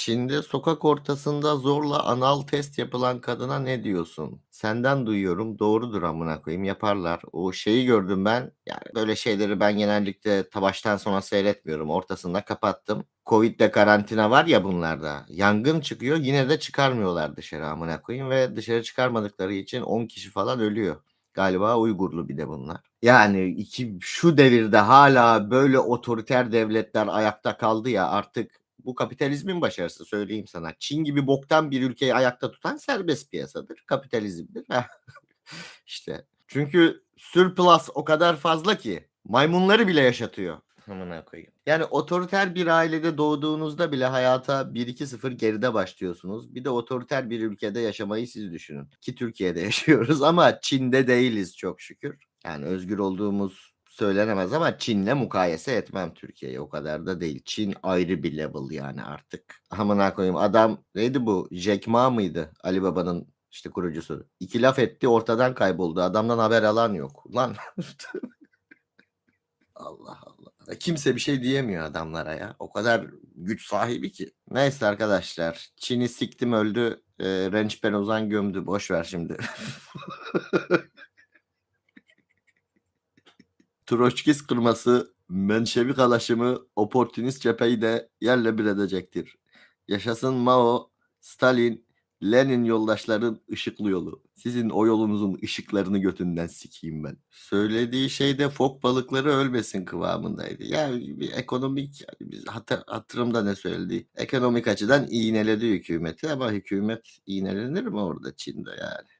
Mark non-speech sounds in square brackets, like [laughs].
Çin'de sokak ortasında zorla anal test yapılan kadına ne diyorsun? Senden duyuyorum. Doğrudur amına koyayım. Yaparlar. O şeyi gördüm ben. Yani böyle şeyleri ben genellikle baştan sona seyretmiyorum. Ortasında kapattım. Covid'de karantina var ya bunlarda. Yangın çıkıyor. Yine de çıkarmıyorlar dışarı amına koyayım ve dışarı çıkarmadıkları için 10 kişi falan ölüyor. Galiba Uygurlu bir de bunlar. Yani iki, şu devirde hala böyle otoriter devletler ayakta kaldı ya artık bu kapitalizmin başarısı söyleyeyim sana. Çin gibi boktan bir ülkeyi ayakta tutan serbest piyasadır. Kapitalizmdir. [laughs] işte. Çünkü surplus o kadar fazla ki maymunları bile yaşatıyor. Amına koyayım. Yani otoriter bir ailede doğduğunuzda bile hayata 1-2-0 geride başlıyorsunuz. Bir de otoriter bir ülkede yaşamayı siz düşünün. Ki Türkiye'de [laughs] yaşıyoruz ama Çin'de değiliz çok şükür. Yani özgür olduğumuz söylenemez ama Çin'le mukayese etmem Türkiye'yi. O kadar da değil. Çin ayrı bir level yani artık. Amına koyayım adam neydi bu? Jack Ma mıydı? Ali Baba'nın işte kurucusu. İki laf etti ortadan kayboldu. Adamdan haber alan yok. Lan [laughs] Allah Allah. Kimse bir şey diyemiyor adamlara ya. O kadar güç sahibi ki. Neyse arkadaşlar. Çin'i siktim öldü. E, Renç Penozan gömdü. Boş ver şimdi. [laughs] Troçkis kırması Menşevik alaşımı oportunist cepheyi de yerle bir edecektir. Yaşasın Mao, Stalin, Lenin yoldaşların ışıklı yolu. Sizin o yolunuzun ışıklarını götünden sikeyim ben. Söylediği şey de fok balıkları ölmesin kıvamındaydı. Ya bir ekonomik biz hatır, hatırımda ne söyledi? Ekonomik açıdan iğneledi hükümeti ama hükümet iğnelenir mi orada Çin'de yani?